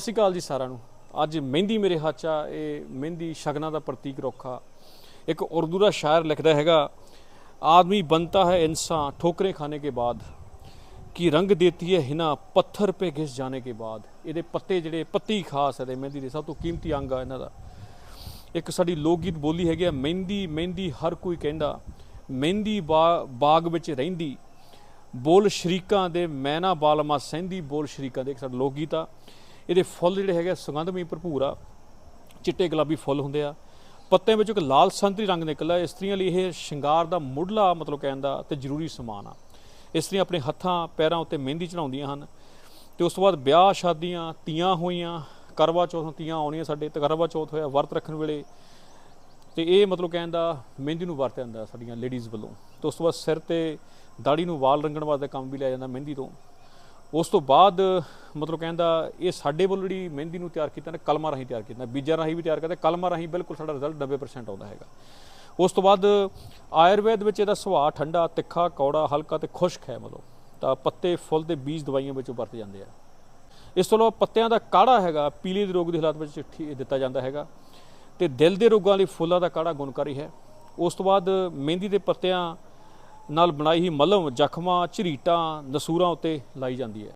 ਸਤਿ ਸ਼੍ਰੀ ਅਕਾਲ ਜੀ ਸਾਰਿਆਂ ਨੂੰ। ਅੱਜ ਮਹਿੰਦੀ ਮੇਰੇ ਹੱਥ ਆ, ਇਹ ਮਹਿੰਦੀ ਸ਼ਗਨਾ ਦਾ ਪ੍ਰਤੀਕ ਰੋਖਾ। ਇੱਕ ਉਰਦੂ ਦਾ ਸ਼ਾਇਰ ਲਿਖਦਾ ਹੈਗਾ, ਆਦਮੀ ਬਣਤਾ ਹੈ ਇਨਸਾਨ ਠੋਕਰੇ ਖਾਣੇ ਕੇ ਬਾਅਦ, ਕਿ ਰੰਗ ਦੇਤੀ ਹੈ ਹਿਨਾ ਪੱਥਰ ਪੇ ਘਿਸ ਜਾਣੇ ਕੇ ਬਾਅਦ। ਇਹਦੇ ਪੱਤੇ ਜਿਹੜੇ, ਪੱਤੀ ਖਾਸ ਹੈ ਮਹਿੰਦੀ ਦੇ ਸਭ ਤੋਂ ਕੀਮਤੀ ਅੰਗ ਆ ਇਹਨਾਂ ਦਾ। ਇੱਕ ਸਾਡੀ ਲੋਕ ਗੀਤ ਬੋਲੀ ਹੈਗੀ ਆ, ਮਹਿੰਦੀ ਮਹਿੰਦੀ ਹਰ ਕੋਈ ਕਹਿੰਦਾ, ਮਹਿੰਦੀ ਬਾਗ ਵਿੱਚ ਰਹਿੰਦੀ, ਬੋਲ ਸ਼ਰੀਕਾਂ ਦੇ ਮੈਨਾ ਬਾਲਮਾ ਸਹਿੰਦੀ, ਬੋਲ ਸ਼ਰੀਕਾਂ ਦੇ। ਇੱਕ ਸਾਡਾ ਲੋਕ ਗੀਤ ਆ। ਇਹਦੇ ਫੁੱਲ ਜਿਹੜੇ ਹੈਗੇ ਆ, ਸੁਗੰਧਮਈ ਭਰਪੂਰ ਆ ਚਿੱਟੇ ਗੁਲਾਬੀ ਫੁੱਲ ਹੁੰਦੇ ਆ। ਪੱਤਿਆਂ ਵਿੱਚੋਂ ਇੱਕ ਲਾਲ ਸੰਤਰੀ ਰੰਗ ਨਿਕਲਦਾ ਇਸਤਰੀਆਂ ਲਈ ਇਹ ਸ਼ਿੰਗਾਰ ਦਾ ਮੁੱਢਲਾ ਮਤਲਬ ਕਹਿਣ ਦਾ ਤੇ ਜ਼ਰੂਰੀ ਸਮਾਨ ਆ। ਇਸਤਰੀਆਂ ਆਪਣੇ ਹੱਥਾਂ ਪੈਰਾਂ ਉੱਤੇ ਮਹਿੰਦੀ ਚੜਾਉਂਦੀਆਂ ਹਨ ਤੇ ਉਸ ਤੋਂ ਬਾਅਦ ਵਿਆਹ ਸ਼ਾਦੀਆਂ ਤੀਆਂ ਹੋਈਆਂ ਕਰਵਾ ਚੌਥ ਤੀਆਂ ਆਉਣੀਆਂ ਸਾਡੇ ਤੇ ਕਰਵਾ ਚੌਥ ਹੋਇਆ ਵਰਤ ਰੱਖਣ ਵੇਲੇ। ਤੇ ਇਹ ਮਤਲਬ ਕਹਿਣ ਦਾ ਮਹਿੰਦੀ ਨੂੰ ਵਰਤਿਆ ਜਾਂਦਾ ਸਾਡੀਆਂ ਲੇਡੀਜ਼ ਵੱਲੋਂ। ਤੇ ਉਸ ਤੋਂ ਬਾਅਦ ਸਿਰ ਤੇ ਦਾੜੀ ਨੂੰ ਵਾਲ ਰੰਗਣ ਵਾਸਤੇ ਕੰਮ ਵੀ ਲਿਆ ਜਾਂਦਾ ਮਹਿੰਦੀ ਤੋਂ। ਉਸ ਤੋਂ ਬਾਅਦ, ਮਤਲਬ ਕਹਿੰਦਾ, ਇਹ ਸਾਡੇ ਵੱਲੋਂ ਜਿਹੜੀ ਮਹਿੰਦੀ ਨੂੰ ਤਿਆਰ ਕੀਤਾ ਨੇ ਕਲਮਾਂ ਰਾਹੀਂ ਤਿਆਰ ਕੀਤਾ। ਬੀਜਾਂ ਰਾਹੀਂ ਵੀ ਤਿਆਰ ਕਰਦਾ, ਕਲਮਾਂ ਰਾਹੀਂ ਬਿਲਕੁਲ ਸਾਡਾ ਰਿਜ਼ਲਟ 90% ਆਉਂਦਾ ਹੈਗਾ। ਉਸ ਤੋਂ ਬਾਅਦ, ਆਯੁਰਵੇਦ ਵਿੱਚ ਇਹਦਾ ਸੁਭਾਅ ਠੰਡਾ, ਤਿੱਖਾ, ਕੌੜਾ, ਹਲਕਾ ਤੇ ਖੁਸ਼ਕ ਹੈ ਮਤਲਬ। ਤਾਂ ਪੱਤੇ, ਫੁੱਲ ਤੇ ਬੀਜ ਦਵਾਈਆਂ ਵਿੱਚ ਵਰਤੇ ਜਾਂਦੇ ਆ। ਇਸ ਤੋਂ ਇਲਾਵਾ ਪੱਤਿਆਂ ਦਾ ਕਾੜਾ ਹੈਗਾ, ਪੀਲੇ ਦੇ ਰੋਗ ਦੇ ਹਾਲਾਤ ਵਿੱਚ ਠੀ- ਦਿੱਤਾ ਜਾਂਦਾ ਹੈਗਾ। ਤੇ ਦਿਲ ਦੇ ਰੋਗਾਂ ਲਈ ਫੁੱਲਾਂ ਦਾ ਕਾੜਾ ਗੁਣਕਾਰੀ ਹੈ। ਉਸ ਤੋਂ ਬਾਅਦ, ਮਹਿੰਦੀ ਦੇ ਪੱਤਿਆਂ ਨਾਲ ਬਣਾਈ ਹੀ ਮਲਮ ਜ਼ਖਮਾਂ ਝਰੀਟਾਂ ਨਸੂਰਾਂ ਉੱਤੇ ਲਾਈ ਜਾਂਦੀ ਹੈ।